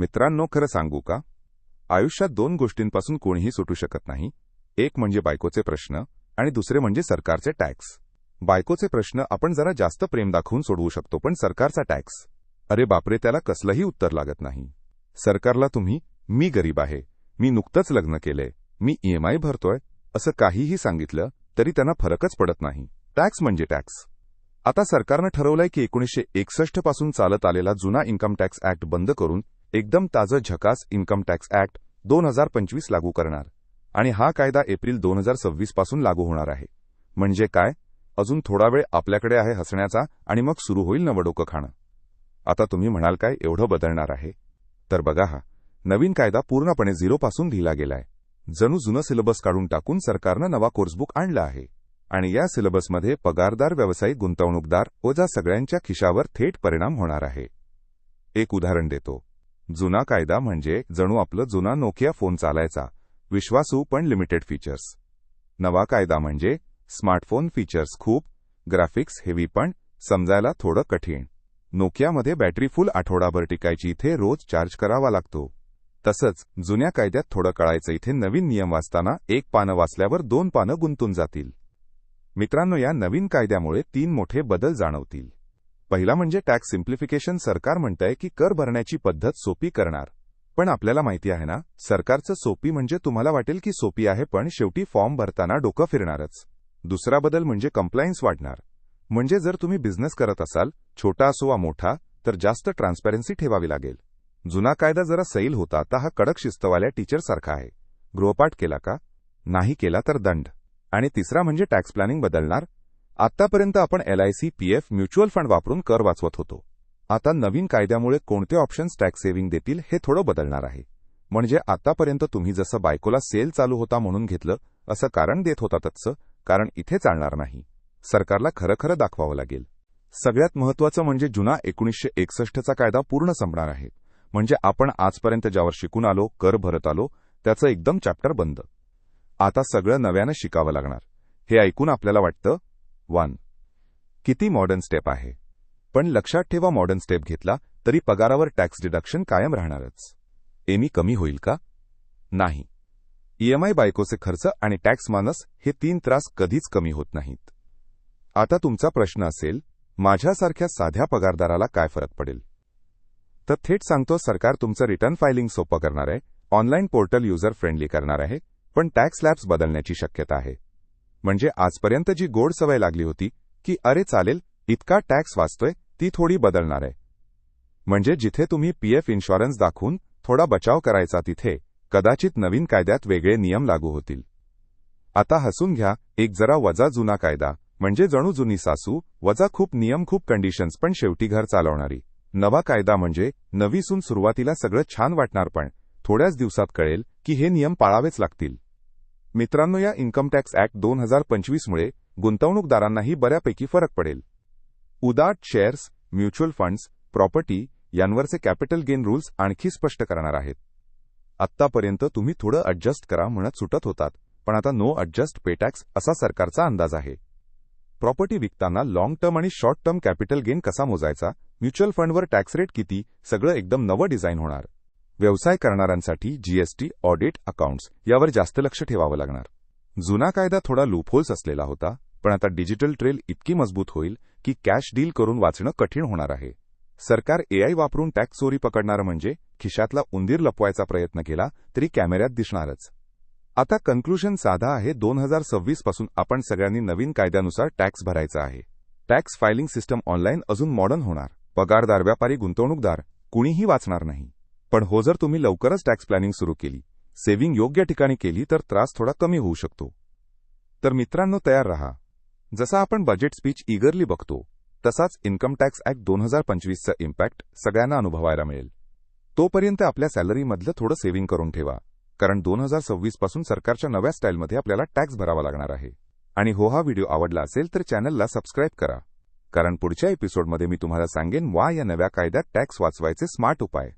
मित्रांनो खरं सांगू का? आयुष्यात दोन गोष्टींपासून कोणीही सुटू शकत नाही. एक म्हणजे बायकोचे प्रश्न आणि दुसरे म्हणजे सरकारचे टॅक्स. बायकोचे प्रश्न आपण जरा जास्त प्रेम दाखवून सोडवू शकतो पण सरकारचा टॅक्स. अरे बापरे त्याला कसलंही उत्तर लागत नाही. सरकारला तुम्ही मी गरीब आहे मी नुकतंच लग्न केलंय मी ईएमआय भरतोय असं काहीही सांगितलं तरी त्यांना फरकच पडत नाही. टॅक्स म्हणजे टॅक्स. आता सरकारनं ठरवलंय की एकोणीसशे एकसष्टपासून चालत आलेला जुना इन्कम टॅक्स ऍक्ट बंद करून एकदम ताजं झकास इन्कम टॅक्स ऍक्ट दोन हजार पंचवीस लागू करणार आणि हा कायदा एप्रिल दोन हजार सव्वीसपासून लागू होणार आहे. म्हणजे काय? अजून थोडा वेळ आपल्याकडे आहे हसण्याचा आणि मग सुरू होईल नवडोकं खाणं. आता तुम्ही म्हणाल काय एवढं बदलणार आहे? तर बघा हा नवीन कायदा पूर्णपणे झिरोपासून लिहिला गेलाय. जणू जुनं सिलेबस काढून टाकून सरकारनं नवा कोर्सबुक आणला आहे. आणि या सिलेबसमध्ये पगारदार व्यावसायिक गुंतवणूकदार ओजा सगळ्यांच्या खिशावर थेट परिणाम होणार आहे. एक उदाहरण देतो. जुना कायदा म्हणजे जणू आपलं जुना नोकिया फोन चालायचा. विश्वासू पण लिमिटेड फीचर्स. नवा कायदा म्हणजे स्मार्टफोन फीचर्स खूप ग्राफिक्स हेवी पण समजायला थोडं कठीण. नोकियामध्ये बॅटरी फुल आठवडाभर टिकायची इथे रोज चार्ज करावा लागतो. तसंच जुन्या कायद्यात थोडं कळायचं इथे नवीन नियम वाचताना एक पानं वाचल्यावर दोन पानं गुंतून जातील. मित्रांनो या नवीन कायद्यामुळे तीन मोठे बदल जाणवतील. पहिला म्हणजे टॅक्स सिम्प्लिफिकेशन सरकार म्हणतंय की कर भरण्याची पद्धत सोपी करणार. पण आपल्याला माहिती आहे ना सरकारचं सोपी म्हणजे तुम्हाला वाटेल की सोपी आहे पण शेवटी फॉर्म भरताना डोकं फिरणारच. दुसरा बदल म्हणजे कंप्लायन्स वाढणार. म्हणजे जर तुम्ही बिझनेस करत असाल छोटा असो वा मोठा तर जास्त ट्रान्सपरन्सी ठेवावी लागेल. जुना कायदा जरा सैल होता आता हा कडक शिस्तवाल्या टीचरसारखा आहे. गृहपाठ केला का? नाही केला तर दंड. आणि तिसरा म्हणजे टॅक्स प्लॅनिंग बदलणार. आतापर्यंत आपण एलआयसी पीएफ म्युच्युअल फंड वापरून कर वाचवत होतो. आता नवीन कायद्यामुळे कोणते ऑप्शन्स टॅक्स सेव्हिंग देतील हे थोडं बदलणार आहे. म्हणजे आतापर्यंत तुम्ही जसं बायकोला सेल चालू होता म्हणून घेतलं असं कारण देत होता तत्सं कारण इथे चालणार नाही. सरकारला खरं खरं दाखवावं लागेल. सगळ्यात महत्वाचं म्हणजे जुना एकोणीसशे एकसष्टचा कायदा पूर्ण संपणार आहे. म्हणजे आपण आजपर्यंत ज्यावर शिकून आलो कर भरत आलो त्याचं एकदम चॅप्टर बंद. आता सगळं नव्यानं शिकावं लागणार. हे ऐकून आपल्याला वाटतं वन किती मॉडर्न स्टेप आहे? पण लक्षात ठेवा मॉडर्न स्टेप घेतला तरी पगारावर टॅक्स डिडक्शन कायम राहणारच. एमी कमी होईल का? नाही. ईएमआय बायकोचे खर्च आणि टॅक्स मानस हे तीन त्रास कधीच कमी होत नाहीत. आता तुमचा प्रश्न असेल माझ्यासारख्या साध्या पगारदाराला काय फरक पडेल? तर थेट सांगतो सरकार तुमचं रिटर्न फायलिंग सोपं करणार आहे ऑनलाईन पोर्टल युजर फ्रेंडली करणार आहे पण टॅक्स लॅब्स बदलण्याची शक्यता आहे. म्हणजे आजपर्यंत जी गोड सवय लागली होती की अरे चालेल इतका टॅक्स वाचतोय ती थोडी बदलणार आहे. म्हणजे जिथे तुम्ही पीएफ इन्शुरन्स दाखवून थोडा बचाव करायचा तिथे कदाचित नवीन कायद्यात वेगळे नियम लागू होतील. आता हसून घ्या एक जरा वजा जुना कायदा म्हणजे जणू जुनी सासू वजा खूप नियम खूप कंडिशन्स पण शेवटी घर चालवणारी. नवा कायदा म्हणजे नवीसून सुरुवातीला सगळं छान वाटणार पण थोड्याच दिवसात कळेल की हे नियम पाळावेच लागतील. मित्रांनो या इन्कम टॅक्स ऍक्ट दोन हजार पंचवीसमुळे गुंतवणूकदारांनाही बऱ्यापैकी फरक पडेल. उदाट शेअर्स म्युच्युअल फंड्स प्रॉपर्टी यांवरचे कॅपिटल गेन रूल्स आणखी स्पष्ट करणार आहेत. आत्तापर्यंत तुम्ही थोडं अडजस्ट करा म्हणत सुटत होतात पण आता नो अडजस्ट पे टॅक्स असा सरकारचा अंदाज आहे. प्रॉपर्टी विकताना लाँग टर्म आणि शॉर्ट टर्म कॅपिटल गेन कसा मोजायचा म्युच्युअल फंडवर टॅक्स रेट किती सगळं एकदम नवं डिझाईन होणार. व्यवसाय करणाऱ्यांसाठी जीएसटी ऑडिट अकाउंट्स यावर जास्त लक्ष ठेवावं लागणार. जुना कायदा थोडा लूपहोल्स असलेला होता पण आता डिजिटल ट्रेल इतकी मजबूत होईल की कॅश डील करून वाचणं कठीण होणार आहे. सरकार एआय वापरून टॅक्स चोरी पकडणारं म्हणजे खिशातला उंदीर लपवायचा प्रयत्न केला तरी कॅमेऱ्यात दिसणारच. आता कन्क्लुजन साधा आहे दोन हजार सव्वीसपासून आपण सगळ्यांनी नवीन कायद्यानुसार टॅक्स भरायचा आहे. टॅक्स फायलिंग सिस्टम ऑनलाईन अजून मॉडर्न होणार. पगारदार व्यापारी गुंतवणूकदार कुणीही वाचणार नाही. पण हो जर तुम्ही लवकरच टॅक्स प्लॅनिंग सुरू केली सेव्हिंग योग्य ठिकाणी केली तर त्रास थोडा कमी होऊ शकतो. तर मित्रांनो तयार रहा. जसा आपण बजेट स्पीच इगरली बघतो तसाच इन्कम टॅक्स ऍक्ट दोन हजार पंचवीसचा इम्पॅक्ट सगळ्यांना अनुभवायला मिळेल. तोपर्यंत आपल्या सॅलरीमधलं थोडं सेव्हिंग करून ठेवा कारण दोन हजार सव्वीसपासून सरकारच्या नव्या स्टाईलमध्ये आपल्याला टॅक्स भरावा लागणार आहे. आणि हो हा व्हिडिओ आवडला असेल तर चॅनलला सबस्क्राईब करा. कारण पुढच्या एपिसोडमध्ये मी तुम्हाला सांगेन वा या नव्या कायद्यात टॅक्स वाचवायचे स्मार्ट उपाय.